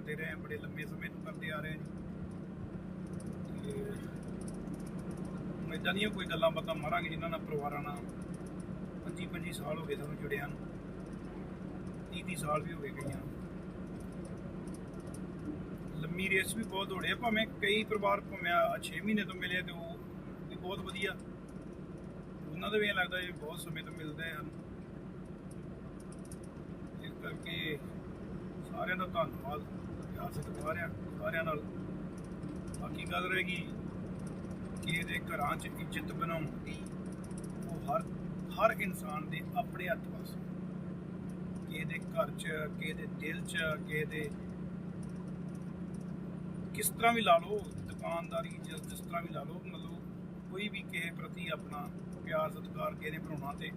ਕਰਦੇ ਰਹੇ, ਬੜੇ ਲੰਮੇ ਸਮੇਂ ਤੋਂ ਕਰਦੇ ਆ ਰਹੇ ਹਾਂ ਜੀ ਦੀਆਂ ਕੋਈ ਗੱਲਾਂ ਬਾਤਾਂ ਮਾਰਾਂਗੇ ਜਿਨ੍ਹਾਂ ਨਾਲ ਪਰਿਵਾਰਾਂ ਨਾਲ 25 25 ਸਾਲ ਹੋ ਗਏ ਸਾਨੂੰ ਜੁੜਿਆਂ ਨੂੰ। 30 30 ਸਾਲ ਵੀ ਹੋ ਗਏ ਕਈਆਂ ਨੂੰ। ਲੰਮੀ ਰੇਸ ਵੀ ਬਹੁਤ ਦੌੜੇ ਭਾਵੇਂ ਕਈ ਪਰਿਵਾਰ ਭਾਵੇਂ 6 ਮਹੀਨੇ ਤੋਂ ਮਿਲੇ ਤੇ ਉਹ ਵੀ ਬਹੁਤ ਵਧੀਆ। ਉਹਨਾਂ ਦਾ ਵੀ ਇਹ ਲੱਗਦਾ ਇਹ ਬਹੁਤ ਸਮੇਂ ਤੋਂ ਮਿਲਦੇ ਹਨ। ਇਸ ਕਰਕੇ ਸਾਰਿਆਂ ਦਾ ਧੰਨਵਾਦ। ਪਿਆਰ ਸਤਿਕਾਰ ਆ ਸਾਰਿਆਂ ਨਾਲ। ਬਾਕੀ ਗੱਲ ਰਹੇਗੀ ਕਿ ਇਹਦੇ ਘਰਾਂ 'ਚ ਇੱਜ਼ਤ ਬਣਾਉਣ ਦੀ। ਉਹ ਹਰ ਹਰ ਇਨਸਾਨ ਦੇ ਆਪਣੇ ਹੱਥ ਵੱਸ ਕਿਸੇ ਦੇ ਘਰ 'ਚ ਕਿਸੇ ਦੇ ਦਿਲ 'ਚ ਕਿਸੇ ਦੇ ਕਿਸ ਤਰ੍ਹਾਂ ਵੀ ਲਾ ਲਓ, ਦੁਕਾਨਦਾਰੀ ਜਿਸ ਤਰ੍ਹਾਂ ਵੀ ਲਾ ਲਓ, ਮਤਲਬ ਕੋਈ ਵੀ ਕਿਸੇ ਪ੍ਰਤੀ ਆਪਣਾ ਪਿਆਰ, ਸਤਿਕਾਰ ਕਿਸੇ ਨੇ ਬਣਾਉਣਾ ਤੇ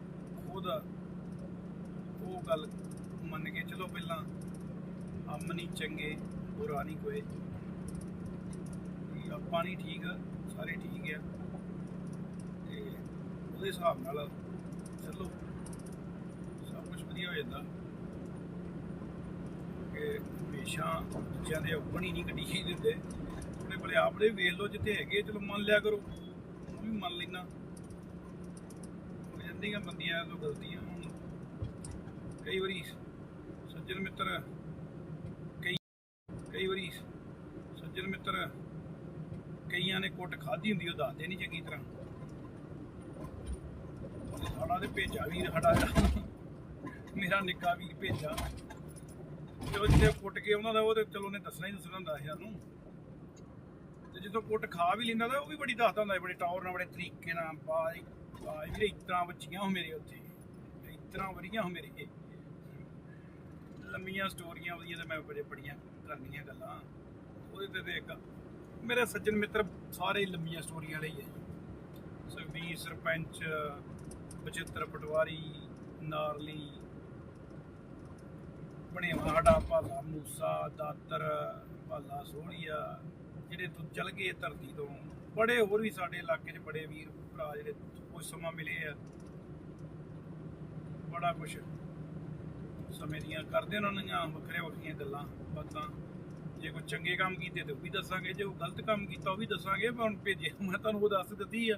ਖੁਦ ਉਹ ਗੱਲ ਮੰਨ ਕੇ ਚਲੋ ਪਹਿਲਾਂ। ਅਮਨੀ ਚੰਗੇ ਬੁਰਾ ਨਹੀਂ ਕੋਈ। ਆਪਾਂ ਨਹੀਂ ਠੀਕ ਸਾਰੇ ਠੀਕ ਆ। ਤੇ ਉਹਦੇ ਹਿਸਾਬ ਨਾਲ ਚਲੋ, ਸਭ ਕੁਝ ਵਧੀਆ ਹੋ ਜਾਂਦਾ। ਕਿ ਹਮੇਸ਼ਾ ਦੂਜਿਆਂ ਦੇ ਉੱਪਰ ਹੀ ਨਹੀਂ ਕੱਢੀ ਹੀ ਦਿੰਦੇ। ਥੋੜੇ ਬਲੇ ਆਪਣੇ ਵੇਖ ਲਓ, ਜਿੱਥੇ ਹੈਗੇ ਚਲੋ ਮੰਨ ਲਿਆ ਕਰੋ। ਉਹ ਵੀ ਮੰਨ ਲੈਣਾ ਜਾਂਦੀਆਂ ਬੰਦੀਆਂ ਤੋਂ ਗਲਤੀਆਂ ਹੁਣ। ਕਈ ਵਾਰੀ ਸੱਜਣ ਮਿੱਤਰ ਕਈ ਕਈ ਵਾਰੀ ਸੱਜਣ ਮਿੱਤਰ ਕਈਆਂ ਨੇ ਕੁੱਟ ਖਾਧੀ ਹੁੰਦੀ ਉਹ ਦੱਸਦੇ ਨਹੀਂ ਚੰਗੀ ਤਰ੍ਹਾਂ। ਸਾਡਾ ਤੇ ਭੇਜਾ ਵੀਰ ਸਾਡਾ। ਮੇਰਾ ਨਿੱਕਾ ਵੀਰ ਭੇਜਾ। ਜਦੋਂ ਜਿੱਥੇ ਕੁੱਟ ਕੇ ਉਹਨਾਂ ਦਾ, ਉਹ ਤੇ ਚਲੋ ਨੇ ਦੱਸਣਾ ਹੀ ਦੱਸਣਾ ਹੁੰਦਾ ਸੀ ਸਾਨੂੰ। ਤੇ ਜਦੋਂ ਕੁੱਟ ਖਾ ਵੀ ਲੈਂਦਾ ਤਾਂ ਉਹ ਵੀ ਬੜੀ ਦੱਸਦਾ ਹੁੰਦਾ ਬੜੇ ਟੌਰ ਨਾਲ, ਬੜੇ ਤਰੀਕੇ ਨਾਲ ਬਾਈ ਬਾਈ ਵੀਰੇ ਇਤਨਾ ਬੱਚੀਆਂ ਹੋ ਮੇਰੇ ਉੱਥੇ ਇਤਨਾ ਵਰੀਆਂ ਹੋ ਮੇਰੇ ਲੰਮੀਆਂ ਸਟੋਰੀਆਂ ਵਧੀਆ ਤੇ ਮੈਂ ਬੜੇ ਬੜੀਆਂ ਕਰਨੀਆਂ ਗੱਲਾਂ। ਉਹਦੇ ਤੇ ਤੇ ਮੇਰੇ ਸੱਜਣ ਮਿੱਤਰ ਸਾਰੇ ਹੀ ਲੰਮੀਆਂ ਸਟੋਰੀਆਂ ਵਾਲੇ ਹੀ ਆ ਜੀ। ਸੁਖਬੀਰ, ਸਰਪੰਚ, ਬਚਿੱਤਰ ਪਟਵਾਰੀ, ਨਾਰਲੀ ਬਣੇਵਾ ਭਾਲਾ ਮੂਸਾ, ਦਾਤਰ, ਭਾਲਾ ਸੋਹਣੀਆ ਜਿਹੜੇ ਤੋਂ ਚਲ ਗਏ ਧਰਤੀ ਤੋਂ, ਬੜੇ ਹੋਰ ਵੀ ਸਾਡੇ ਇਲਾਕੇ 'ਚ ਬੜੇ ਵੀਰ ਭਰਾ ਜਿਹੜੇ ਕੁਝ ਸਮਾਂ ਮਿਲੇ ਆ। ਬੜਾ ਕੁਛ ਸਮੇਂ ਦੀਆਂ ਕਰਦੇ ਉਹਨਾਂ ਦੀਆਂ ਵੱਖਰੀਆਂ ਵੱਖਰੀਆਂ ਗੱਲਾਂ, ਬਾਤਾਂ। ਜੇ ਕੋਈ ਚੰਗੇ ਕੰਮ ਕੀਤੇ ਤੇ ਉਹ ਵੀ ਦੱਸਾਂਗੇ, ਜੇ ਉਹ ਗਲਤ ਕੰਮ ਕੀਤਾ ਉਹ ਵੀ ਦੱਸਾਂਗੇ ਪਰ ਹੁਣ ਭੇਜੇ ਮੈਂ ਤੁਹਾਨੂੰ ਉਹ ਦੱਸ ਦਿੱਤੀ ਆ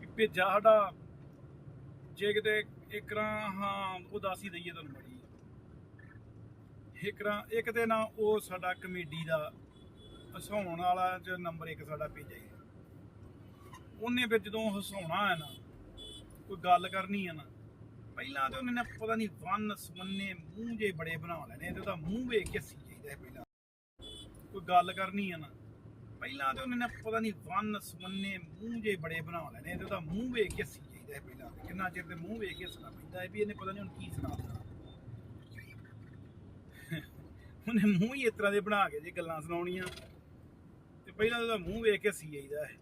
ਕਿ ਭੇਜਾ ਸਾਡਾ। ਜੇ ਕਿਤੇ ਇਕਰਾ ਹਾਂ, ਉਹ ਦੱਸ ਹੀ ਦਈਏ ਤੁਹਾਨੂੰ ਬੜੀ ਇਕਰਾ ਇੱਕ ਤੇ ਨਾ ਉਹ ਸਾਡਾ ਕਮੇਡੀ ਦਾ ਹਸਾਉਣ ਵਾਲਾ ਚ ਨੰਬਰ 1 ਸਾਡਾ ਭੇਜਿਆ ਹੀ। ਉਹਨੇ ਫਿਰ ਜਦੋਂ ਹਸਾਉਣਾ ਹੈ ਨਾ, ਕੋਈ ਗੱਲ ਕਰਨੀ ਹੈ ਨਾ, ਪਹਿਲਾਂ ਤੇ ਉਹਨੇ ਨਾ ਪਤਾ ਨਹੀਂ ਵਨ ਸਵੰਨੇ ਮੂੰਹ ਜੇ ਬੜੇ ਬਣਾ ਲੈਣੇ, ਤੇ ਉਹਦਾ ਮੂੰਹ ਵੇਖ ਕੇ ਹੱਸੀ ਜਾਈਦਾ ਪਹਿਲਾਂ। ਕੋਈ ਗੱਲ ਕਰਨੀ ਆ ਨਾ, ਪਹਿਲਾਂ ਤੇ ਉਹਨੇ ਨਾ ਪਤਾ ਨਹੀਂ ਵਨ ਸਵੰਨੇ ਮੂੰਹ ਜੇ ਬੜੇ ਬਣਾ ਲੈਣੇ ਤੇ ਉਹਦਾ ਮੂੰਹ ਵੇਖ ਕੇ ਹੱਸੀ ਜਾਈਦਾ ਪਹਿਲਾਂ ਕਿੰਨਾ ਚਿਰ ਤੇ ਮੂੰਹ ਵੇਖ ਕੇ ਹੱਸਣਾ ਪੈਂਦਾ ਹੈ ਵੀ ਇਹਨੇ ਪਤਾ ਨਹੀਂ ਹੁਣ ਕੀ ਸੁਣਾ ਉਹਨੇ ਮੂੰਹ ਹੀ ਇਸ ਤਰ੍ਹਾਂ ਦੇ ਬਣਾ ਕੇ ਜੇ ਗੱਲਾਂ ਸੁਣਾਉਣੀਆਂ, ਤੇ ਪਹਿਲਾਂ ਉਹਦਾ ਮੂੰਹ ਵੇਖ ਕੇ ਹੱਸੀ ਜਾਈਦਾ ਹੈ।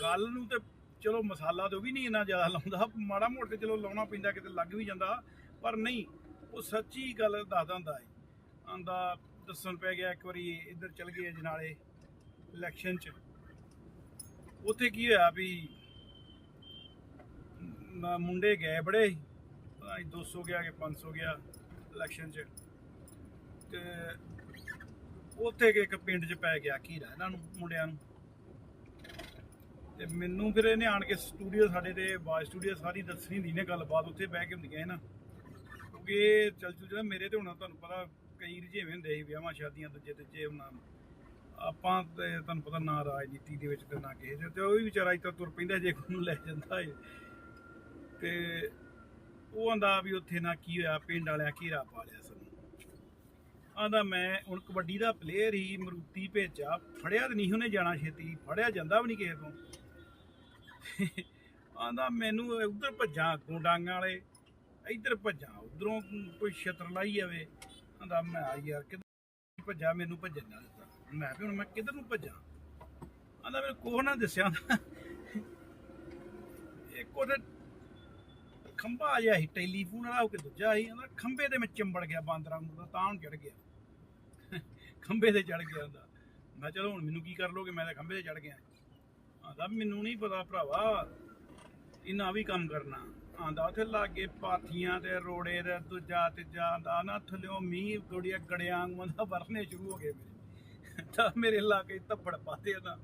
ਗੱਲ ਨੂੰ ਤੇ ਚਲੋ ਮਸਾਲਾ ਤੇ ਉਹ ਵੀ ਨਹੀਂ ਇੰਨਾ ਜ਼ਿਆਦਾ ਲਾਉਂਦਾ, ਮਾੜਾ ਮੋਟਾ ਤੇ ਚਲੋ ਲਾਉਣਾ ਪੈਂਦਾ, ਕਿਤੇ ਲੱਗ ਵੀ ਜਾਂਦਾ, ਪਰ ਨਹੀਂ, ਉਹ ਸੱਚੀ ਗੱਲ ਦੱਸਦਾ ਹੁੰਦਾ ਹੈ। ਆਂਦਾ ਦੱਸਣ ਪੈ ਗਿਆ ਇੱਕ ਵਾਰੀ ਇੱਧਰ ਚਲ ਗਏ ਜਨਾਲੇ ਇਲੈਕਸ਼ਨ 'ਚ। ਉੱਥੇ ਕੀ ਹੋਇਆ ਵੀ ਮੁੰਡੇ ਗਏ ਬੜੇ ਪਤਾ ਨੀ 200 ਗਿਆ ਕਿ 500 ਗਿਆ ਇਲੈਕਸ਼ਨ 'ਚ। ਤੇ ਉੱਥੇ ਇੱਕ ਪਿੰਡ 'ਚ ਪੈ ਗਿਆ ਘੀਰਾ ਇਹਨਾਂ ਨੂੰ, ਮੁੰਡਿਆਂ ਨੂੰ। ਤੇ ਮੈਨੂੰ ਫਿਰ ਇਹਨੇ ਆਣ ਕੇ ਸਟੂਡੀਓ ਸਾਡੇ ਤੇ ਆਵਾਜ਼ ਸਟੂਡੀਓ ਸਾਰੀ ਦੱਸਣੀ ਦੀ ਨੇ, ਗੱਲਬਾਤ ਉੱਥੇ ਬਹਿ ਕੇ ਹੁੰਦੀਆਂ ਹੈ ਨਾ। ਕਿਉਂਕਿ ਇਹ ਚੱਲ ਚੁਲ ਜਿਹੜਾ ਮੇਰੇ ਤੇ ਹੁਣ, ਤੁਹਾਨੂੰ ਪਤਾ ਕਈ ਰੁਝੇਵੇਂ ਹੁੰਦੇ ਸੀ, ਵਿਆਹਾਂ, ਸ਼ਾਦੀਆਂ, ਦੂਜੇ ਤੀਜੇ, ਹੁਣ ਆਪਾਂ ਤੇ ਤੁਹਾਨੂੰ ਪਤਾ ਨਾ ਰਾਜਨੀਤੀ ਦੇ ਵਿੱਚ ਤੇ ਨਾ ਕਿਸੇ ਦੇ, ਤੇ ਉਹ ਵੀ ਵਿਚਾਰਾ ਇੱਥੇ ਤੁਰ ਪੈਂਦਾ ਜੇ ਕੋਈ ਨੂੰ ਲੈ ਜਾਂਦਾ ਏ। ਤੇ ਉਹ ਆਂਦਾ ਵੀ ਉੱਥੇ ਨਾ ਕੀ ਹੋਇਆ, ਪਿੰਡ ਵਾਲਿਆਂ ਘੇਰਾ ਪਾ ਲਿਆ ਸਾਨੂੰ। ਆਂਦਾ ਮੈਂ ਹੁਣ ਕਬੱਡੀ ਦਾ ਪਲੇਅਰ ਹੀ, ਮਰੂਤੀ ਭੇਜਾ ਫੜਿਆ ਤੇ ਨਹੀਂ ਉਹਨੇ ਜਾਣਾ ਛੇਤੀ, ਫੜਿਆ ਜਾਂਦਾ ਵੀ ਨਹੀਂ ਕਿਸੇ ਤੋਂ। ਆਂਦਾ ਮੈਨੂੰ ਉਧਰ ਭੱਜਾਂ ਅੱਗੋਂ ਡਾਂਗਾਂ ਵਾਲੇ, ਇੱਧਰ ਭੱਜਾਂ, ਉਧਰੋਂ ਕੋਈ ਛਤਰ ਲਾਈ ਜਾਵੇ। ਆਂਦਾ ਮੈਂ ਆ ਯਾਰ ਕਿੱਧਰ ਭੱਜਾ ਮੈਨੂੰ ਭੱਜਣ ਨਾ ਦਿੱਤਾ। ਮੈਂ ਵੀ ਹੁਣ ਮੈਂ ਕਿੱਧਰ ਨੂੰ ਭੱਜਾਂ? ਆਂਦਾ ਮੈਨੂੰ ਕੋਹ ਨਾ ਦੱਸਿਆ ਇੱਕ ਉਹਦੇ ਖੰਭਾ ਜਿਹਾ ਸੀ, ਟੈਲੀਫੋਨ ਵਾਲਾ, ਉਹ ਕਿ ਦੂਜਾ ਸੀ। ਆਂਦਾ ਖੰਭੇ ਤੇ ਮੈਂ ਚੰਬੜ ਗਿਆ ਬਾਂਦਰਾਂ ਨੂੰ ਤਾਂ ਹੁਣ ਚੜ ਗਿਆ। ਖੰਭੇ ਤੇ ਚੜ ਗਿਆ ਹੁੰਦਾ ਮੈਂ ਚਲੋ ਹੁਣ ਮੈਨੂੰ ਕੀ ਕਰ ਲੋਗੇ? ਮੈਂ ਤਾਂ ਖੰਭੇ ਤੇ ਚੜ ਗਿਆ। ਆਂਦਾ ਮੈਨੂੰ ਨਹੀਂ ਪਤਾ ਭਰਾਵਾ ਇਹਨਾਂ ਵੀ ਕੰਮ ਕਰਨਾ। ਆਂਦਾ ਉੱਥੇ ਲਾਗੇ ਪਾਥੀਆਂ ਤੇ ਰੋੜੇ ਤੇ ਦੂਜਾ ਤੀਜਾ ਆਂਦਾ ਨਾ ਥੱਲਿਓ ਮੀਂਹ ਗੋੜੀਆਂ ਗੜਿਆਂ ਵਾਂਗੂ ਨਾ ਵਰਨੇ ਸ਼ੁਰੂ ਹੋ ਗਏ ਮੇਰੇ। ਤਾਂ ਮੇਰੇ ਲਾਗੇ ਧੱਪੜ ਪਾਤੇ ਨਾ।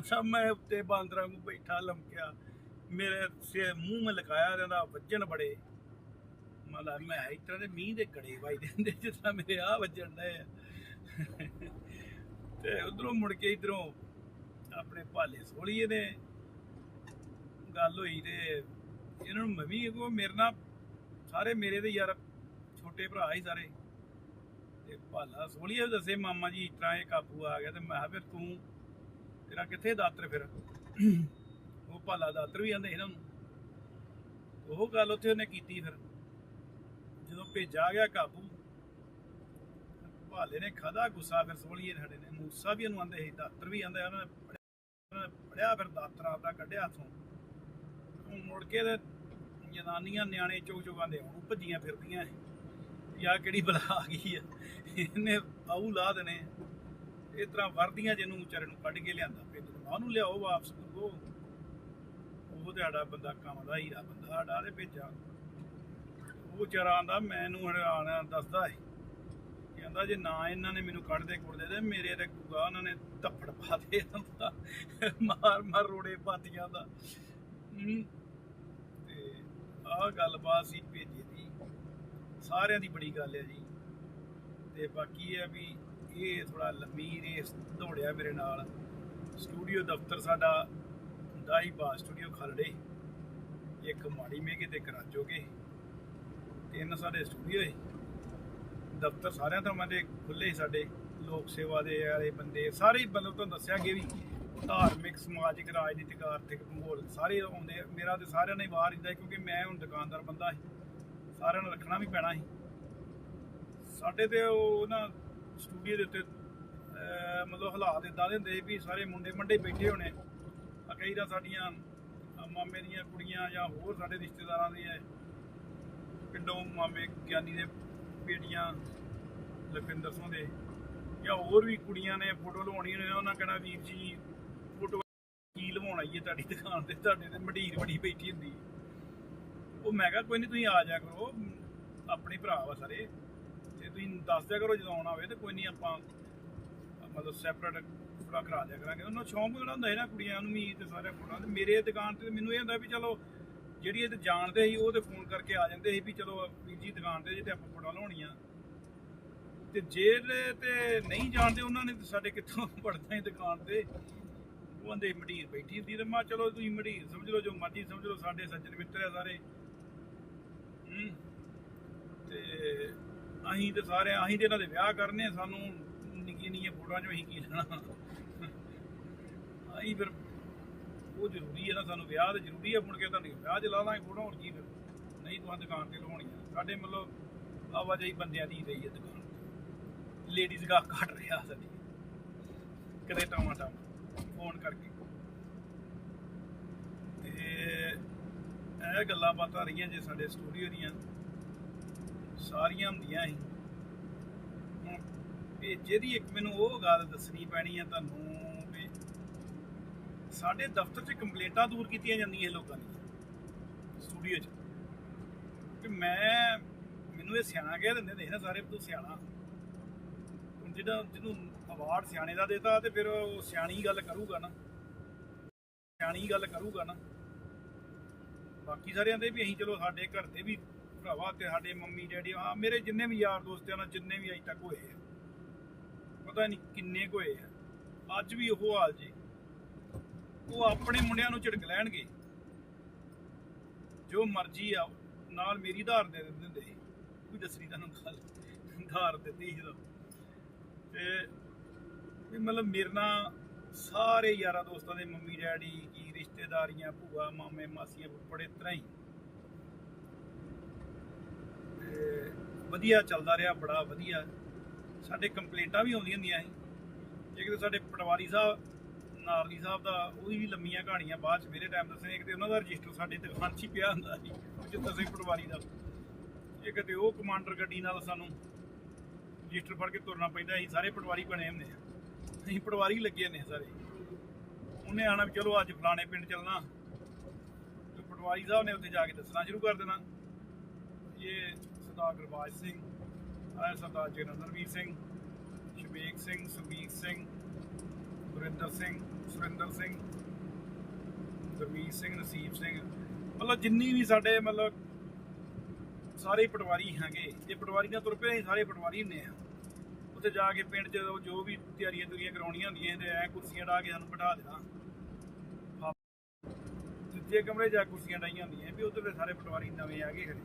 ਸਭ ਮੈਂ ਉੱਤੇ ਬਾਂਦਰਾਂ ਨੂੰ ਬੈਠਾ, ਲਮਕਿਆ। ਮੇਰੇ ਸੇ ਮੂੰਹ ਮੇ ਲਗਾਇਆ ਰਹਿੰਦਾ ਵੱਜਣ ਬੜੇ। ਮਤਲਬ ਮੈਂ ਇਸ ਤਰ੍ਹਾਂ ਦੇ ਮੀਂਹ ਦੇ ਗੜੇ ਵੱਜਦੇ ਦਿੰਦੇ ਜਿਸ ਤਰ੍ਹਾਂ ਮੇਰੇ ਆ ਵੱਜਣ ਡਏ ਤੇ ਉਧਰੋਂ ਮੁੜ ਕੇ ਇਧਰੋਂ ਆਪਣੇ ਭਾਲੇ ਸੋਲੀਏ ਨੇ। ਗੱਲ ਹੋਈ ਤੇ ਇਹਨਾਂ ਨੂੰ ਮਮੀ ਕੋ ਮੇਰੇ ਨਾਲ ਸਾਰੇ ਮੇਰੇ ਦੇ ਯਾਰ ਛੋਟੇ ਭਰਾ ਹੀ ਸਾਰੇ। ਤੇ ਭਾਲਾ ਵੀ ਦੱਸੇ, ਮਾਮਾ ਜੀ ਇਸ ਤਰ੍ਹਾਂ ਇਹ ਕਾਬੂ ਆ ਗਿਆ ਤੇ ਮੈਂ ਕਿਹਾ ਫਿਰ ਤੂੰ ਤੇਰਾ ਕਿੱਥੇ ਦਾਤਰ ਫਿਰ? ਉਹ ਭਾਲਾ ਦਾਤਰ ਵੀ ਆਂਦੇ ਇਹਨਾਂ ਨੂੰ ਉਹ ਗੱਲ ਉੱਥੇ ਉਹਨੇ ਕੀਤੀ ਫਿਰ। ਜਦੋਂ ਭੇਜਾ ਗਿਆ ਕਾਬੂ, ਭਾਲੇ ਨੇ ਖਾਦਾ ਗੁੱਸਾ ਫਿਰ ਸੋਲੀਏ ਸਾਡੇ ਨੇ। ਮੂਸਾ ਵੀ ਇਹਨੂੰ ਆਂਦੇ ਸੀ, ਦਾਤਰ ਵੀ ਆਂਦੇ, ਉਹਨਾਂ ਨੇ ਫੜਿਆ- ਫਿਰ ਦਾਤਰ ਆਪਦਾ ਕੱਢਿਆ ਹੱਥੋਂ। ਮੁੜ ਕੇ ਤੇ ਜਨਾਨੀਆਂ ਨਿਆਣੇ ਚੁਗ ਚੁਗਾਂਦੇ ਹੁਣ ਭੱਜੀਆਂ ਫਿਰਦੀਆਂ ਯਾ ਕਿਹੜੀ ਬਲਾ ਆ ਗਈ ਆ। ਇਹਨੇ ਆਉ ਲਾ ਦੇਣੇ ਇਸ ਤਰ੍ਹਾਂ ਵਰਦੀਆਂ ਜਿਹਨੂੰ ਵਿਚਾਰੇ ਨੂੰ ਕੱਢ ਕੇ ਲਿਆਂਦਾ ਪਿੰਡ ਨੂੰ। ਲਿਆਓ ਵਾਪਸ ਕਰੋ ਉਹ ਤੇ ਬੰਦਾ ਕੰਮ ਦਾ ਹੀਰਾ ਬੰਦਾ ਸਾਡਾ ਤੇ ਭੇਜਾ। ਉਹ ਵਿਚਾਰਾ ਆਂਦਾ, ਮੈਨੂੰ ਹਰਿਆਣਾ ਦੱਸਦਾ ਹੈ ਕਹਿੰਦਾ, ਜੇ ਨਾ ਇਹਨਾਂ ਨੇ ਮੈਨੂੰ ਕੱਢਦੇ ਕੁੜਦੇ ਤੇ ਮੇਰੇ ਤੇ ਗੁਗਾ ਉਹਨਾਂ ਨੇ ਧੱਫੜ ਪਾ ਦੇ ਮਾਰ ਮਾਰ ਰੋੜੇ ਪਾਤੀਆਂ ਦਾ। ਆਹ ਗੱਲਬਾਤ ਸੀ ਭੇਜੀ ਦੀ ਸਾਰਿਆਂ ਦੀ ਬੜੀ ਗੱਲ ਹੈ ਜੀ। ਤੇ ਬਾਕੀ ਇਹ ਆ ਵੀ ਇਹ ਥੋੜਾ ਲੰਮੀ ਰੇਸ ਦੌੜਿਆ ਮੇਰੇ ਨਾਲ। ਸਟੂਡੀਓ ਦਫ਼ਤਰ ਸਾਡਾ ਦਾਈ ਬਾ ਸਟੂਡੀਓ ਖਲੜੇ। ਇੱਕ ਮਾੜੀ ਮੇਗੇ ਤੇ ਕਰਾਚੋਗੇ ਤਿੰਨ ਸਾਡੇ ਸਟੂਡੀਓ ਹੈ ਦਫ਼ਤਰ ਸਾਰਿਆਂ ਤੋਂ ਦੇ ਖੁੱਲੇ ਸੀ ਸਾਡੇ। ਲੋਕ ਸੇਵਾ ਦੇ ਵਾਲੇ ਬੰਦੇ, ਸਾਰੇ ਮਤਲਬ ਤੁਹਾਨੂੰ ਦੱਸਿਆ ਕਿ ਵੀ ਧਾਰਮਿਕ, ਸਮਾਜਿਕ, ਰਾਜਨੀਤਿਕ, ਆਰਥਿਕ ਮਾਹੌਲ ਸਾਰੇ ਆਉਂਦੇ ਮੇਰਾ ਤੇ ਸਾਰਿਆਂ ਨੇ ਬਾਹਰ ਹੁੰਦਾ ਕਿਉਂਕਿ ਮੈਂ ਹੁਣ ਦੁਕਾਨਦਾਰ ਬੰਦਾ ਸੀ। ਸਾਰਿਆਂ ਨੂੰ ਰੱਖਣਾ ਵੀ ਪੈਣਾ ਸੀ। ਸਾਡੇ ਤੇ ਉਹ ਨਾ ਸਟੂਡੀਓ ਦੇ ਉੱਤੇ ਮਤਲਬ ਹਾਲਾਤ ਇਦਾਂ ਦੇ ਹੁੰਦੇ ਸੀ ਵੀ ਸਾਰੇ ਮੁੰਡੇ ਮੰਡੇ ਬੈਠੇ ਹੋਣੇ। ਆ ਕਈ ਤਾਂ ਸਾਡੀਆਂ ਮਾਮੇ ਦੀਆਂ ਕੁੜੀਆਂ ਜਾਂ ਹੋਰ ਸਾਡੇ ਰਿਸ਼ਤੇਦਾਰਾਂ ਦੀਆਂ ਪਿੰਡੋਂ ਮਾਮੇ ਗਿਆਨੀ ਦੇ ਬੇਟੀਆਂ ਲਖਿੰਦਰ ਸਿੰਘ ਦੇ ਜਾਂ ਹੋਰ ਵੀ ਕੁੜੀਆਂ ਨੇ ਫੋਟੋ ਲਵਾਉਣੀਆਂ ਨੇ ਉਹਨਾਂ ਕਹਿਣਾ ਵੀਰ ਜੀ ਕੀ ਲਵਾਉਣ ਆਈਏ ਤੁਹਾਡੀ ਦੁਕਾਨ ਤੇ, ਤੁਹਾਡੇ ਤੇ ਮਢੀਰ ਬੜੀ ਬੈਠੀ ਹੁੰਦੀ ਉਹ ਮੈਂ ਕਿਹਾ, ਕੋਈ ਨਹੀਂ ਤੁਸੀਂ ਆ ਜਾਇਆ ਕਰੋ, ਆਪਣੇ ਭਰਾ ਵਾ ਸਾਰੇ। ਤੇ ਤੁਸੀਂ ਦੱਸ ਦਿਆ ਕਰੋ ਜਦੋਂ ਆਉਣਾ ਹੋਵੇ ਤੇ ਕੋਈ ਨਹੀਂ ਆਪਾਂ, ਮਤਲਬ ਸੈਪਰੇਟ ਥੋੜਾ ਕਰਾ ਦਿਆ ਕਰਾਂਗੇ। ਉਹਨਾਂ ਸ਼ੌਂਕ ਜਿਹੜਾ ਹੁੰਦਾ ਹੈ ਨਾ ਕੁੜੀਆਂ ਨੂੰ ਵੀ ਤੇ ਸਾਰੇ ਫੋਟੋਆਂ ਤੇ ਮੇਰੇ ਦੁਕਾਨ ਤੇ ਮੈਨੂੰ ਇਹ ਹੁੰਦਾ ਵੀ ਚਲੋ, ਜਿਹੜੀ ਇਹ ਤੇ ਜਾਣਦੇ ਸੀ, ਉਹ ਤੇ ਫੋਨ ਕਰਕੇ ਆ ਜਾਂਦੇ ਸੀ ਵੀ ਚਲੋ ਵੀਰ ਜੀ ਦੁਕਾਨ ਤੇ ਜੇ ਆਪਾਂ ਫੋਟੋ ਲਾਉਣੀਆਂ। ਤੇ ਜੇ ਤੇ ਨਹੀਂ ਜਾਣਦੇ, ਉਹਨਾਂ ਨੇ ਸਾਡੇ ਕਿੱਥੋਂ ਪੜਦਾ ਹੀ ਦੁਕਾਨ ਤੇ। ਉਹ ਆਂਦੇ ਮਢੀਰ ਬੈਠੀ ਹੁੰਦੀ ਤੇ ਮੈਂ ਚਲੋ ਤੁਸੀਂ ਮਢੀਰ ਸਮਝ ਲਓ ਜੋ ਮਰਜ਼ੀ ਸਮਝ ਲਓ, ਸਾਡੇ ਸੱਜਣ ਮਿੱਤਰ ਆ ਸਾਰੇ। ਤੇ ਅਸੀਂ ਤੇ ਸਾਰੇ, ਅਸੀਂ ਤੇ ਇਹਨਾਂ ਦੇ ਵਿਆਹ ਕਰਨੇ ਸਾਨੂੰ ਨਿੱਕੀਆਂ ਨਿੱਕੀਆਂ ਫੋਟੋਆਂ ਚੋਂ ਅਸੀਂ ਕੀ ਲੈਣਾ? ਅਸੀਂ ਫਿਰ ਉਹ ਜ਼ਰੂਰੀ ਹੈ ਨਾ, ਸਾਨੂੰ ਵਿਆਹ ਤੇ ਜ਼ਰੂਰੀ ਹੈ ਮੁੜ ਕੇ ਤੁਹਾਨੂੰ ਵਿਆਹ 'ਚ ਲਾ ਲਾਂਗੇ ਫੋਟੋ ਹੋਰ ਕੀ ਫਿਰ? ਨਹੀਂ ਤੁਹਾਨੂੰ ਦੁਕਾਨ ਤੇ ਲਵਾਉਣੀਆਂ ਸਾਡੇ ਮਤਲਬ ਆਵਾਜਾਈ ਬੰਦਿਆਂ ਦੀ ਰਹੀ ਹੈ ਦੁਕਾਨ। ਤੇ ਲੇਡੀਜ਼ ਦਾ ਘਟ ਰਿਹਾ ਸਾਡੀ। ਕਦੇ ਟਾਵਾਂ ਟਾਵਾਂ ਫੋਨ ਕਰਕੇ। ਤੇ ਇਹ ਗੱਲਾਂ ਬਾਤਾਂ ਰਹੀਆਂ ਜੇ ਸਾਡੇ ਸਟੂਡੀਓ ਦੀਆਂ। ਸਾਰੀਆਂ ਹੁੰਦੀਆਂ ਸੀ। ਹੁਣ ਜਿਹਦੀ ਇੱਕ ਮੈਨੂੰ ਉਹ ਗੱਲ ਦੱਸਣੀ ਪੈਣੀ ਆ ਤੁਹਾਨੂੰ ਵੀ ਸਾਡੇ ਦਫ਼ਤਰ 'ਚ ਕੰਪਲੇਂਟਾਂ ਦੂਰ ਕੀਤੀਆਂ ਜਾਂਦੀਆਂ ਲੋਕਾਂ ਦੀਆਂ। ਸਟੂਡੀਓ 'ਚ। ਕਿ ਮੈਂ, ਮੈਨੂੰ ਇਹ ਸਿਆਣਾ ਕਹਿ ਦਿੰਦੇ ਨੇ ਨਾ ਸਾਰੇ ਤੂੰ ਸਿਆਣਾ। ਹੁਣ ਜਿਹੜਾ ਜਿਹਨੂੰ ਅਵਾਰਡ ਸਿਆਣੇ ਦਾ ਦੇਤਾ ਤੇ ਫਿਰ ਉਹ ਸਿਆਣੀ ਗੱਲ ਕਰੂਗਾ ਨਾ। ਸਿਆਣੀ ਗੱਲ ਕਰੂਗਾ ਨਾ। ਬਾਕੀ ਸਾਰਿਆਂ ਦੇ ਵੀ ਅਸੀਂ ਚਲੋ ਸਾਡੇ ਘਰ ਦੇ ਵੀ ਭਰਾਵਾ ਤੇ ਸਾਡੇ ਮੰਮੀ, ਡੈਡੀ ਆ ਮੇਰੇ ਜਿੰਨੇ ਵੀ ਯਾਰ ਦੋਸਤ ਆ ਜਿੰਨੇ ਵੀ ਅਜੇ ਤੱਕ ਹੋਏ ਆ। ਪਤਾ ਨਹੀਂ ਕਿੰਨੇ ਕੁ ਹੋਏ ਆ। ਅੱਜ ਵੀ ਉਹ ਹਾਲ ਜੀ। ਉਹ ਆਪਣੇ ਮੁੰਡਿਆਂ ਨੂੰ ਝਿੜਕ ਲੈਣਗੇ। ਜੋ ਮਰਜ਼ੀ ਆ, ਨਾਲ ਮੇਰੀ ਧਾਰ ਦੇ ਦਿੰਦੇ ਕੋਈ ਦੱਸਣੀ ਤੁਹਾਨੂੰ ਗੱਲ? ਧਾਰ ਦਿੱਤੀ ਜਦੋਂ। ਤੇ ਵੀ ਮਤਲਬ ਮੇਰੇ ਨਾਲ ਸਾਰੇ ਯਾਰਾਂ ਦੋਸਤਾਂ ਦੇ ਮੰਮੀ ਡੈਡੀ ਕੀ ਰਿਸ਼ਤੇਦਾਰੀਆਂ, ਭੂਆ, ਮਾਮੇ, ਮਾਸੀਆਂ ਬੜੇ ਤਰ੍ਹਾਂ ਹੀ। ਵਧੀਆ ਚੱਲਦਾ ਰਿਹਾ, ਬੜਾ ਵਧੀਆ। ਸਾਡੇ ਕੰਪਲੇਂਟਾਂ ਵੀ ਆਉਂਦੀਆਂ ਹੁੰਦੀਆਂ ਸੀ। ਇੱਕ ਤਾਂ ਸਾਡੇ ਪਟਵਾਰੀ ਸਾਹਿਬ, ਨਾਰਲੀ ਸਾਹਿਬ ਦਾ ਉਹਦੀ ਵੀ ਲੰਮੀਆਂ ਕਹਾਣੀਆਂ ਬਾਅਦ ਚ ਮੇਰੇ ਟਾਈਮ ਦੱਸਣੇ ਇੱਕ ਤੇ ਉਹਨਾਂ ਦਾ ਰਜਿਸਟਰ ਸਾਡੇ ਦੁਕਾਨ 'ਚ ਹੀ ਪਿਆ ਹੁੰਦਾ ਸੀ ਜਿੱਦਾਂ ਸਿੰਘ ਪਟਵਾਰੀ ਦਾ। ਇੱਕ ਤੇ ਉਹ ਕਮਾਂਡਰ ਗੱਡੀ ਨਾਲ ਸਾਨੂੰ ਰਜਿਸਟਰ ਫੜ ਕੇ ਤੁਰਨਾ ਪੈਂਦਾ ਸੀ। ਸਾਰੇ ਪਟਵਾਰੀ ਬਣੇ ਹੁੰਦੇ ਆ। ਅਸੀਂ ਪਟਵਾਰੀ ਲੱਗੇ ਨੇ ਸਾਰੇ। ਉਹਨੇ ਆਣਾ ਵੀ ਚਲੋ ਅੱਜ ਫਲਾਣੇ ਪਿੰਡ ਚੱਲਣਾ। ਤੇ ਪਟਵਾਰੀ ਸਾਹਿਬ ਨੇ ਉੱਥੇ ਜਾ ਕੇ ਦੱਸਣਾ ਸ਼ੁਰੂ ਕਰ ਦੇਣਾ। ਇਹ ਸਰਦਾਰ ਗੁਰਬਾਜ ਸਿੰਘ ਆਹ ਸਰਦਾਰ ਜਗਨੰਦਨਵੀਰ ਸਿੰਘ ਸ਼ਬੀਕ ਸਿੰਘ ਸੁਮੀਤ ਸਿੰਘ ਗੁਰਿੰਦਰ ਸਿੰਘ, ਸੁਰਿੰਦਰ ਸਿੰਘ, ਗੁਰਮੀਤ ਸਿੰਘ, ਨਸੀਬ ਸਿੰਘ। ਮਤਲਬ ਜਿੰਨੀ ਵੀ ਸਾਡੇ ਮਤਲਬ ਸਾਰੇ ਪਟਵਾਰੀ ਹੈਗੇ ਜੇ ਪਟਵਾਰੀ ਨਾਲ ਤੁਰ ਪਏ ਅਸੀਂ ਸਾਰੇ ਪਟਵਾਰੀ ਹੁੰਦੇ ਆ ਉੱਥੇ ਜਾ ਕੇ ਪਿੰਡ 'ਚ ਜੋ ਵੀ ਤਿਆਰੀਆਂ ਤੁਰੀਆਂ ਕਰਾਉਣੀਆਂ ਹੁੰਦੀਆਂ ਤੇ ਐ ਕੁਰਸੀਆਂ ਢਾ ਕੇ ਸਾਨੂੰ ਬਿਠਾ ਦੇਣਾ। ਦੂਜੇ ਕਮਰੇ ਜਾ ਕੁਰਸੀਆਂ ਡਾਈਆਂ ਹੁੰਦੀਆਂ ਵੀ ਉੱਧਰ ਦੇ ਸਾਰੇ ਪਟਵਾਰੀ ਨਵੇਂ ਆ ਗਏ ਖਰੇ।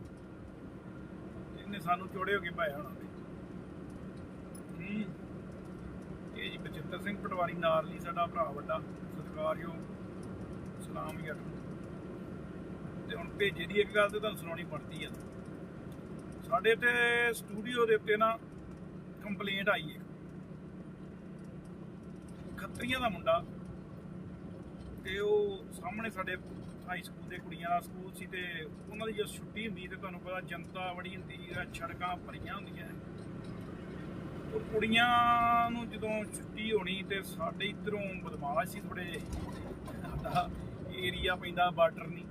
ਇਹਨੇ ਸਾਨੂੰ ਚੋੜੇ ਹੋ ਕੇ ਪਾਇਆ ਹੋਣਾ ਹੂੰ। ਇਹ ਜੀ ਬਚਿੱਤਰ ਸਿੰਘ ਪਟਵਾਰੀ ਨਾਲ ਨਾਰਲੀ ਸਾਡਾ ਭਰਾ ਵੱਡਾ, ਸਤਿਕਾਰਯੋਗ ਸਲਾਮ ਯਾਰ ਤੇ ਹੁਣ ਭੇਜੇ ਦੀ ਇੱਕ ਗੱਲ ਤੇ ਤੁਹਾਨੂੰ ਸੁਣਾਉਣੀ ਪੜਦੀ ਆ। ਸਾਡੇ ਤੇ ਸਟੂਡੀਓ ਦੇ ਉੱਤੇ ਨਾ ਕੰਪਲੇਂਟ ਆਈ ਹੈ। ਖੱਤਰੀਆਂ ਦਾ ਮੁੰਡਾ ਤੇ ਉਹ ਸਾਹਮਣੇ ਸਾਡੇ ਹਾਈ ਸਕੂਲ ਦੇ ਕੁੜੀਆਂ ਦਾ ਸਕੂਲ ਸੀ ਤੇ ਉਹਨਾਂ ਦੀ ਜਦੋਂ ਛੁੱਟੀ ਹੁੰਦੀ ਤੇ ਤੁਹਾਨੂੰ ਪਤਾ ਜਨਤਾ ਬੜੀ ਹੁੰਦੀ ਹੈ, ਸੜਕਾਂ ਭਰੀਆਂ ਹੁੰਦੀਆਂ ਉਹ ਕੁੜੀਆਂ ਨੂੰ ਜਦੋਂ ਛੁੱਟੀ ਹੋਣੀ ਤੇ ਸਾਡੇ ਇਧਰੋਂ ਬਦਮਾਸ਼ ਸੀ ਥੋੜੇ ਸਾਡਾ ਏਰੀਆ ਪੈਂਦਾ ਬਾਰਡਰ ਨਹੀਂ।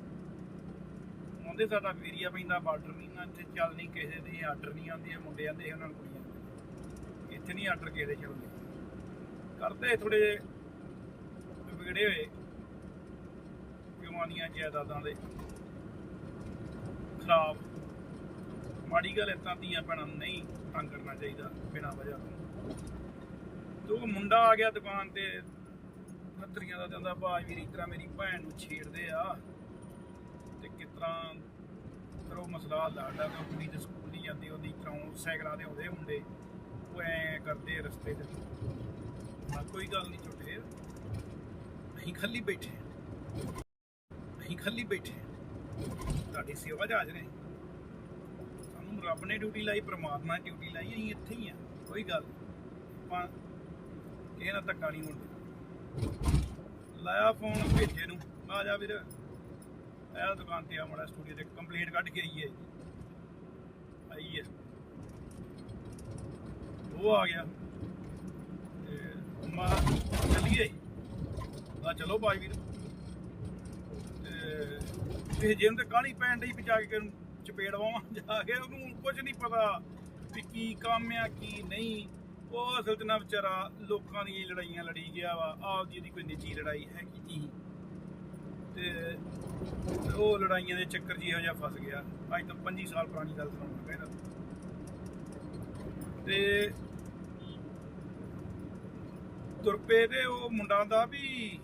ਆਉਂਦੇ ਸਾਡਾ ਏਰੀਆ ਪੈਂਦਾ ਬਾਰਡਰ ਨਹੀਂ ਨਾ, ਇੱਥੇ ਚੱਲ ਨਹੀਂ ਕਿਸੇ ਦੇ ਆਰਡਰ ਨਹੀਂ ਆਉਂਦੇ ਮੁੰਡਿਆਂ ਦੇ ਉਹਨਾਂ ਨੂੰ ਕੁੜੀਆਂ। ਇੱਥੇ ਨਹੀਂ ਆਰਡਰ ਕਿਸੇ ਦੇ ਚੱਲਦੇ ਕਰਦੇ ਥੋੜੇ ਜਿਹੇ ਵਿਗੜੇ ਹੋਏ। ਕਿਉਂ ਜਾਇਦਾਦਾਂ ਦੇ ਖਰਾਬ ਮਾੜੀ ਗੱਲ ਇਤਾਂ ਧੀਆਂ ਭੈਣਾਂ ਨੂੰ ਨਹੀਂ ਤੰਗ ਕਰਨਾ ਚਾਹੀਦਾ ਬਿਨਾਂ ਵਜ੍ਹਾ ਤੋਂ। ਤੇ ਮੁੰਡਾ ਆ ਗਿਆ ਦੁਕਾਨ ਤੇ ਖੱਤਰੀਆਂ ਦਾ ਕਹਿੰਦਾ ਬਾਜ ਵੀਰ ਇਸ ਤਰ੍ਹਾਂ ਮੇਰੀ ਭੈਣ ਨੂੰ ਛੇੜਦੇ ਆ। ਤੇ ਕਿਸ ਤਰ੍ਹਾਂ ਫਿਰ ਉਹ ਮਸਲਾ ਲਾੜਾ ਤੇ ਕੁੜੀ ਦੇ ਸਕੂਲ ਨਹੀਂ ਜਾਂਦੀ, ਉਹਦੀ ਤਰ੍ਹਾਂ ਸਾਈਕਲਾਂ ਦੇ ਆਉਂਦੇ ਮੁੰਡੇ। ਉਹ ਐ ਕਰਦੇ ਰਸਤੇ ਤੇ ਮੈਂ ਕੋਈ ਗੱਲ ਨਹੀਂ ਛੋਟੇ ਅਸੀਂ ਖਾਲੀ ਬੈਠੇ ਹਾਂ। ਅਸੀਂ ਬੈਠੇ ਤੁਹਾਡੀ ਸੇਵਾ 'ਚ ਹਾਜ਼ਰ ਹਾਂ ਸਾਨੂੰ ਰੱਬ ਨੇ ਡਿਊਟੀ ਲਾਈ, ਪ੍ਰਮਾਤਮਾ ਨੇ ਡਿਊਟੀ ਲਾਈ, ਅਸੀਂ ਇੱਥੇ ਹੀ ਆ। ਕੋਈ ਗੱਲ ਨੀ। ਆਪਾਂ ਕਿਸੇ ਨਾਲ ਧੱਕਾ ਨਹੀਂ ਹੁੰਦਾ ਲਾਇਆ ਫੋਨ ਭੇਜੇ ਨੂੰ। ਆ ਜਾ ਵੀਰ। ਆਇਆ ਦੁਕਾਨ ਤੇ ਆ ਮੜਾ ਸਟੂਡੀਓ ਤੇ ਕੰਪਲੀਟ ਕੱਢ ਕੇ ਆਈਏ। ਆਈਏ। ਉਹ ਆ ਗਿਆ। ਤੇ ਮਾ ਚੱਲੀਏ ਆ ਚਲੋ ਬਾਈ ਵੀਰ। ਤੇ ਇਹ ਜਿੰਦ ਕਾਹਲੀ ਪੈਣ ਡਈ ਪਿਚਾ ਕੇ ਚਪੇੜ ਵਾਵਾਂ, ਜਾ ਕੇ ਉਹਨੂੰ ਕੁਝ ਨਹੀਂ ਪਤਾ ਵੀ ਕੀ ਕੰਮ ਆ, ਕੀ ਨਹੀਂ। ਉਹ ਅਸਲ 'ਚ ਨਾ ਵਿਚਾਰਾ ਲੋਕਾਂ ਦੀਆਂ ਲੜਾਈਆਂ ਲੜੀ ਗਿਆ ਵਾ। ਆਪਦੀ ਦੀ ਕੋਈ ਨਿੱਜੀ ਲੜਾਈ ਹੈ ਕੀਤੀ ਨਹੀਂ ਤੇ ਉਹ ਲੜਾਈਆਂ ਦੇ ਚੱਕਰ 'ਚ ਇਹੋ ਜਿਹਾ ਫਸ ਗਿਆ। ਅੱਜ ਤੋਂ 25 ਸਾਲ ਪੁਰਾਣੀ ਗੱਲ ਸੁਣਾਉਣ ਲੱਗਾ ਤੇ ਤੁਰ ਪਏ ਤੇ ਉਹ ਮੁੰਡਾ ਦਾ ਵੀ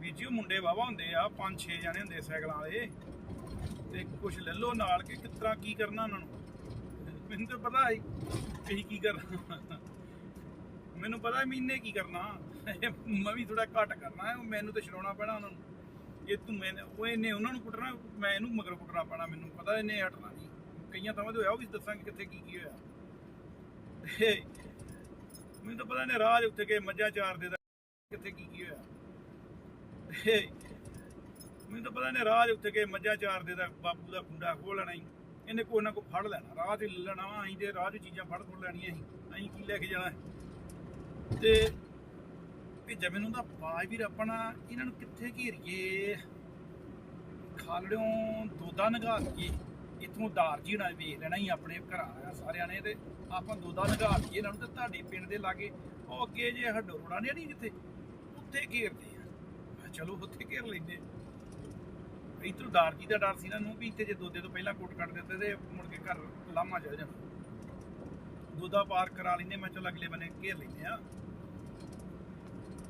ਵੀ ਮੁੰਡੇ ਵਾਵਾ ਹੁੰਦੇ ਆ, ਪੰਜ ਛੇ ਜਣੇ ਹੁੰਦੇ ਸਾਈਕਲਾਂ ਵਾਲੇ। ਤੇ ਕੁਝ ਲੈ ਲਓ ਨਾਲ ਕਿ ਕਿਸ ਕੀ ਕਰਨਾ ਉਹਨਾਂ ਨੂੰ? ਮੈਨੂੰ ਤਾਂ ਪਤਾ ਹੈ ਕਹੀ ਕੀ ਕਰਨਾ। ਮੈਨੂੰ ਪਤਾ ਮਹੀਨੇ ਕੀ ਕਰਨਾ। ਮੈਂ ਵੀ ਥੋੜਾ ਘੱਟ ਕਰਨਾ ਹੈ ਮੈਨੂੰ ਤਾਂ ਛਡਾਉਣਾ ਪੈਣਾ ਉਹਨਾਂ ਨੂੰ। ਇਹ ਤੂੰ ਮੈਂ ਉਹ ਇਹਨੇ ਉਹਨਾਂ ਨੂੰ ਕੁੱਟਣਾ, ਮੈਂ ਇਹਨੂੰ ਮਗਰ ਕੁੱਟਣਾ ਪੈਣਾ, ਮੈਨੂੰ ਪਤਾ ਇਹਨੇ ਹਟਣਾ ਨਹੀਂ। ਕਈਆਂ ਥਾਵਾਂ ਤੇ ਹੋਇਆ, ਉਹ ਵੀ ਦੱਸਾਂਗੇ ਕਿੱਥੇ ਕੀ ਕੀ ਹੋਇਆ। ਮੈਨੂੰ ਤਾਂ ਪਤਾ ਨਹੀਂ ਰਾਜ ਉੱਥੇ ਕੇ ਮੱਝਾਂ ਚਾਰਦੇ ਦਾ ਕਿੱਥੇ ਕੀ ਕੀ ਹੋਇਆ। ਮੈਨੂੰ ਤਾਂ ਪਤਾ ਨਹੀਂ ਰਾਜ ਉੱਥੇ ਕੇ ਮੱਝਾਂ ਚਾਰਦੇ ਦਾ ਬਾਪੂ ਦਾ ਕੁੰਡਾ ਖੋਲ ਲੈਣਾ ਹੀ। ਇਹਨੇ ਕੋਈ ਨਾ ਕੋਈ ਫੜ ਲੈਣਾ ਰਾਹ ਤੇ ਲੈਣਾ ਵਾ, ਅਸੀਂ ਤੇ ਰਾਹ 'ਚ ਚੀਜ਼ਾਂ ਫੜ ਫੜ ਲੈਣੀਆਂ ਅਸੀਂ ਅਸੀਂ ਕੀ ਲੈ ਕੇ ਜਾਣਾ। ਤੇ ਭੇਜਿਆ ਮੈਨੂੰ ਦਾ ਬਾਜ ਵੀਰ ਆਪਣਾ, ਇਹਨਾਂ ਨੂੰ ਕਿੱਥੇ ਘੇਰੀਏ? ਖਾਲੜਿਓਂ ਦੋਦਾ ਨਗਾ ਕੇ ਇਥੋਂ ਦਾਰ ਜੀ ਨਾਲ ਵੇਖ ਲੈਣਾ ਹੀ ਆਪਣੇ ਘਰਾਂ ਸਾਰਿਆਂ ਨੇ ਤੇ ਆਪਾਂ ਦੋਦਾ ਲਗਾ ਕੇ ਇਹਨਾਂ ਨੂੰ ਤੇ ਤੁਹਾਡੇ ਪਿੰਡ ਦੇ ਲਾਗੇ, ਉਹ ਅੱਗੇ ਜੇ ਹੱਡੋ ਰੋੜਾ ਨਹੀਂ ਜਿੱਥੇ, ਉੱਥੇ ਘੇਰਦੇ ਆ। ਮੈਂ ਚਲੋ ਉੱਥੇ ਘੇਰ ਲੈਂਦੇ ਇਧਰ ਦਾਰ ਜੀ ਦਾ ਡਰ ਸੀ ਇਹਨਾਂ ਨੂੰ ਵੀ ਇੱਥੇ ਜੇ ਦੋਦੇ ਤੋਂ ਪਹਿਲਾਂ ਕੋਟ ਕੱਟ ਦਿੱਤੇ ਤੇ ਮੁੜ ਕੇ ਘਰ ਲਾਮਾ ਚੱਲ ਜਾਣਾ। ਦੋਦਾ ਪਾਰ ਕਰਾ ਲੈਂਦੇ, ਮੈਂ ਚਲ ਅਗਲੇ ਬੰਨੇ ਘੇਰ ਲੈਂਦੇ ਆ।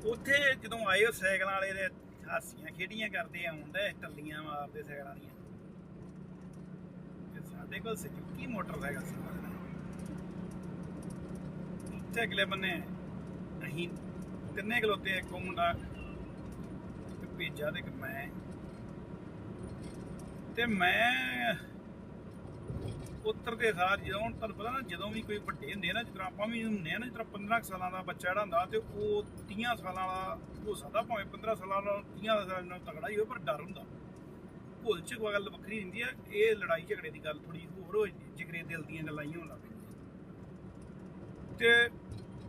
ਉੱਥੇ ਜਦੋਂ ਆਏ ਉਹ ਸਾਈਕਲਾਂ ਵਾਲੇ ਦੇ ਹਾਸੀਆਂ ਖੇਡੀਆਂ ਕਰਦੇ ਆਉਂਦੇ ਟੱਲੀਆਂ ਮਾਰਦੇ ਸਾਈਕਲਾਂ ਦੀਆਂ। ਤੇ ਸਾਡੇ ਕੋਲ ਸੁਜ਼ੂਕੀ ਮੋਟਰਸਾਈਕਲ ਸੀ। ਉੱਥੇ ਅਗਲੇ ਬੰਨੇ ਅਸੀਂ ਤਿੰਨੇ ਖਲੋਤੇ ਇੱਕ ਮੁੰਡਾ, ਇੱਕ ਭੇਜਾ ਤੇ ਇੱਕ ਮੈਂ। ਤੇ ਮੈਂ ਉੱਤਰ ਦੇ ਸਾਰ ਜਦੋਂ, ਤੁਹਾਨੂੰ ਪਤਾ ਨਾ, ਜਦੋਂ ਵੀ ਕੋਈ ਵੱਡੇ ਹੁੰਦੇ ਨਾ, ਜਿੱਦਾਂ ਆਪਾਂ ਵੀ ਹੁੰਦੇ ਆ ਨਾ, ਜਿੱਦਾਂ 15 ਸਾਲਾਂ ਦਾ ਬੱਚਾ ਜਿਹੜਾ ਹੁੰਦਾ ਤੇ ਉਹ 30 ਸਾਲਾਂ ਵਾਲਾ, ਹੋ ਸਕਦਾ ਭਾਵੇਂ 15 ਸਾਲਾਂ ਦਾ 30 ਸਾਲਾਂ ਨਾਲ ਤਗੜਾ ਹੀ ਹੋਵੇ, ਪਰ ਡਰ ਹੁੰਦਾ। ਭੁੱਲ ਚ ਗੱਲ ਵੱਖਰੀ ਹੁੰਦੀ ਆ, ਇਹ ਲੜਾਈ ਝਗੜੇ ਦੀ ਗੱਲ ਥੋੜੀ ਹੋਰ ਹੋ ਜਾਂਦੀ, ਜਿਗਰੇ ਦਿਲ ਦੀਆਂ ਗੱਲਾਂ ਹੀ ਹੋਣ ਲੱਗ ਤੇ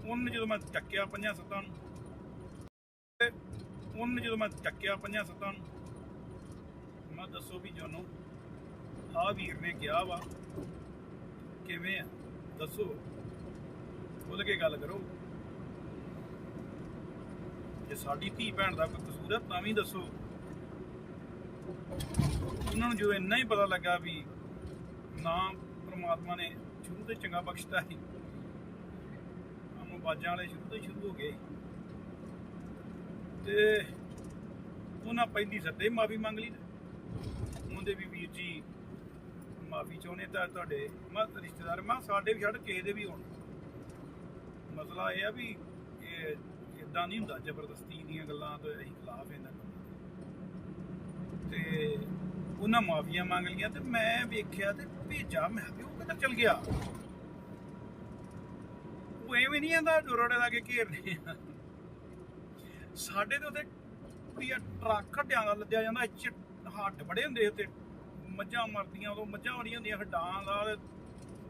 ਉਹਨੇ ਜਦੋਂ ਮੈਂ ਚੱਕਿਆ ਪੰਜਾਂ ਸੱਤਾਂ ਨੂੰ, ਤੇ ਉਹਨੇ ਜਦੋਂ ਮੈਂ ਚੱਕਿਆ ਪੰਜਾਂ ਸੱਤਾਂ ਨੂੰ, ਮੈਂ ਦੱਸੋ ਵੀ ਜਾਨੋ, ਆ ਵੀਰ ਨੇ ਕਿਹਾ ਵਾ, ਕਿਵੇਂ ਆ? ਦੱਸੋ ਖੁੱਲ ਕੇ ਗੱਲ ਕਰੋ। ਜੇ ਸਾਡੀ ਧੀ ਭੈਣ ਦਾ ਕੋਈ ਕਸੂਰ ਹੈ ਤਾਂ ਵੀ ਦੱਸੋ। ਉਹਨਾਂ ਨੂੰ ਜੋ ਇੰਨਾ ਹੀ ਪਤਾ ਲੱਗਾ ਵੀ ਨਾ ਪ੍ਰਮਾਤਮਾ ਨੇ ਸ਼ੁਰੂ ਤੋਂ ਚੰਗਾ ਬਖਸ਼ਤਾ ਸੀ ਬਾਜਾਂ ਵਾਲੇ ਸ਼ੁਰੂ ਤੋਂ ਹੀ ਸ਼ੁਰੂ ਹੋ ਗਏ। ਤੇ ਉਹਨਾਂ ਪਹਿਲੀ ਸੱਦੇ ਮਾਫੀ ਮੰਗ ਲਈ। ਉਹਦੇ ਵੀ ਵੀਰ ਜੀ ਮਾਫੀ ਚਾਹੁੰਦੇ ਤਾਂ ਤੁਹਾਡੇ ਮੈਂ ਰਿਸ਼ਤੇਦਾਰ, ਮੈਂ ਸਾਡੇ ਵੀ ਛੱਡ, ਕਿਸੇ ਦੇ ਵੀ ਹੋਣ। ਮਸਲਾ ਇਹ ਆ ਵੀ ਇਹ ਇਦਾਂ ਨਹੀਂ ਹੁੰਦਾ, ਜ਼ਬਰਦਸਤੀ ਦੀਆਂ ਗੱਲਾਂ ਤੋਂ ਅਸੀਂ ਖਿਲਾਫ ਇਹਨਾਂ ਤੇ ਉਹਨਾਂ ਮਾਫੀਆਂ ਮੰਗ ਲੀਆਂ ਤੇ ਮੈਂ ਵੇਖਿਆ ਤੇ ਭੇਜਾ ਮੈਂ ਕਿਹਾ ਉਹ ਕਿੱਧਰ ਚਲ ਗਿਆ? ਉਹ ਐਵੇਂ ਨਹੀਂ ਆਂਦਾ ਰੋੜੇ ਲਾ ਕੇ ਘੇਰਨੇ ਆ? ਸਾਡੇ ਤੇ ਉੱਤੇ ਕੁੜੀਆ ਟਰੱਕ ਹੱਡਿਆਂ ਦਾ ਲੱਦਿਆ ਜਾਂਦਾ ਚ ਹੱਡ ਬੜੇ ਹੁੰਦੇ ਉੱਤੇ ਮੱਝਾਂ ਮਰਦੀਆਂ ਉਦੋਂ, ਮੱਝਾਂ ਬੜੀਆਂ ਹੁੰਦੀਆਂ ਹੱਡਾਂ ਦਾ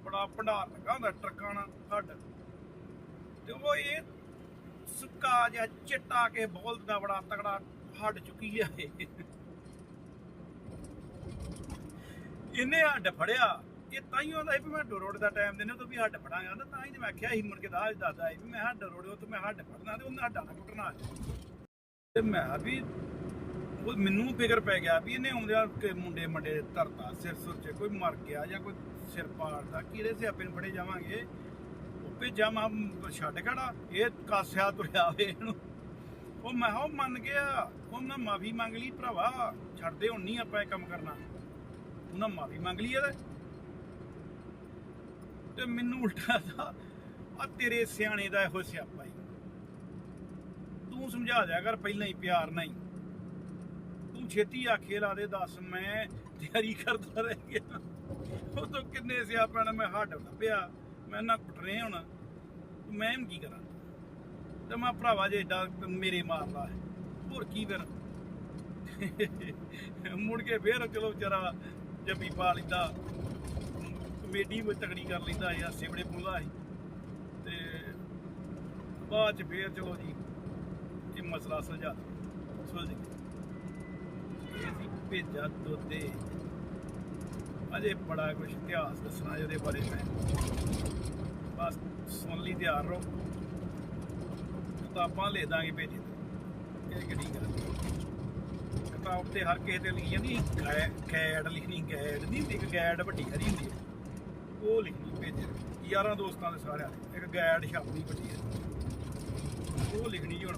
ਬੜਾ ਭੰਡਾਰ ਲੱਗਾ ਹੁੰਦਾ ਟਰੱਕਾਂ ਨਾਲ ਹੱਡ। ਤੇ ਉਹ ਇਹ ਸੁੱਕਾ ਜਿਹਾ ਚਿੱਟਾ ਕੇ ਬੋਲਦ ਦਾ ਬੜਾ ਤਕੜਾ ਹੱਡ ਚੁੱਕੀ ਆ ਇਹ। ਇਹਨੇ ਹੱਡ ਫੜਿਆ। ਇਹ ਤਾਂ ਹੀ ਹੁੰਦਾ ਵੀ ਮੈਂ ਡੋਰੋੜ ਦਾ ਟਾਈਮ ਦੇਣੇ ਤੋਂ ਵੀ ਹੱਡ ਫੜਾਂਗਾ। ਤਾਂ ਤਾਂ ਹੀ ਤੇ ਮੈਂ ਆਖਿਆ ਸੀ, ਮੁੜ ਕੇ ਦਾ ਦਾਦਾ ਵੀ ਮੈਂ ਹੱਡ ਰੋੜਿਓ ਤੇ ਮੈਂ ਹੱਡ ਫੜਨਾ ਤੇ ਉਹਨਾਂ ਹੱਡਾਂ ਨਾਲ ਕੁੱਟਣਾ। ਤੇ ਮੈਂ ਵੀ ਉਹ ਮੈਨੂੰ ਫਿਕਰ ਪੈ ਗਿਆ ਵੀ ਇਹਨੇ ਆਉਂਦਿਆਂ ਕਿ ਮੁੰਡੇ ਮੰਡੇ ਧਰਤਾ, ਸਿਰ ਸੁਰ ਚ ਕੋਈ ਮਰ ਗਿਆ ਜਾਂ ਕੋਈ ਸਿਰ ਪਾੜਦਾ, ਕਿਹੜੇ ਸਿਆਪੇ ਨੂੰ ਫੜੇ ਜਾਵਾਂਗੇ? ਉਹ ਭੇਜਾ ਮੈਂ ਛੱਡ ਖੜਾ, ਇਹ ਕਾਸਿਆ ਤੁਰਿਆ ਵੇ ਇਹਨੂੰ। ਉਹ ਮੈਂ ਉਹ ਮੰਨ ਗਿਆ। ਉਹ ਮਾਫੀ ਮੰਗ ਲਈ ਭਰਾਵਾ, ਛੱਡਦੇ ਹੁਣ ਨਹੀਂ ਆਪਾਂ ਇਹ ਕੰਮ ਕਰਨਾ। ਉਹਨਾਂ ਮਾਫੀ ਮੰਗ ਲਈ ਇਹਦੇ। ਤੇ ਮੈਨੂੰ ਉਲਟਾ ਦਾ ਆ ਤੇਰੇ ਸਿਆਣੇ ਦਾ ਇਹੋ ਸਿਆਪਾ ਹੀ ਤੂੰ ਸਮਝਾ ਦਿਆ ਕਰ, ਪਹਿਲਾਂ ਹੀ ਪਿਆਰ ਨਹੀਂ। ਤੂੰ ਛੇਤੀ ਆਖੇ ਲਾ ਦੇ, ਦੱਸ ਮੈਂ ਤਿਆਰੀ ਕਰਦਾ ਰਹਿ ਗਿਆ। ਉਹ ਤੋਂ ਕਿੰਨੇ ਸਿਆਪਾ ਨੇ ਮੈਂ ਹੱਡ ਲੱਭਿਆ। ਮੈਂ ਨਾ ਕੁੱਟਰੇ ਹੋਣਾ। ਮੈਂ ਹੁਣ ਕੀ ਕਰਾਂ? ਤੇ ਮੈਂ ਭਰਾਵਾ, ਜੇ ਏਡਾ ਮੇਰੇ ਮਾਰਦਾ ਹੈ, ਹੋਰ ਕੀ ਫਿਰ? ਮੁੜ ਕੇ ਫੇਰ ਚਲੋ ਵਿਚਾਰਾ ਜੱਬੀ ਪਾ ਲੈਂਦਾ। ਕਮੇਡੀ ਵਿੱਚ ਤਗੜੀ ਕਰ ਲੈਂਦਾ ਯਾਰ ਸਿਵੜੇ ਪੁੰਦਾ ਸੀ ਤੇ ਬਾਅਦ ਚ ਫੇਰ ਚਲੋ ਜੀ, ਇਹ ਮਸਲਾ ਸੁਲਝਾ ਸੁਲਝ ਗਿਆ। ਇਹ ਸੀ ਭੇਜਾ ਦੋਤੇ ਅਜੇ ਬੜਾ ਕੁਝ ਇਤਿਹਾਸ ਦੱਸਣਾ ਇਹਦੇ ਬਾਰੇ ਮੈਂ। ਬਸ ਸੁਣ ਲਈ, ਤਿਆਰ ਰਹੋ। ਕਿਤਾਬਾਂ ਲੈ ਦਾਂਗੇ ਭੇਜੇ ਇਹ ਕਿਹੜੀ ਗੱਲ ਕਿਤਾਬ ਤੇ ਹਰ ਕਿਸੇ ਤੇ ਲਿਖੀ ਜਾਂਦੀ ਗੈ- ਲਿਖਣੀ ਗੈਡ ਨਹੀਂ ਹੁੰਦੀ, ਇੱਕ ਗੈਡ ਵੱਡੀ ਹਰੀ ਹੁੰਦੀ ਹੈ। ਉਹ ਲਿਖਣੀ ਭੇਜੇ ਯਾਰਾਂ ਦੋਸਤਾਂ ਦੇ ਸਾਰਿਆਂ ਦੇ। ਇੱਕ ਗੈਡ ਛਾਪਣੀ ਵੱਡੀ ਹੈ। ਉਹ ਲਿਖਣੀ ਹੁਣ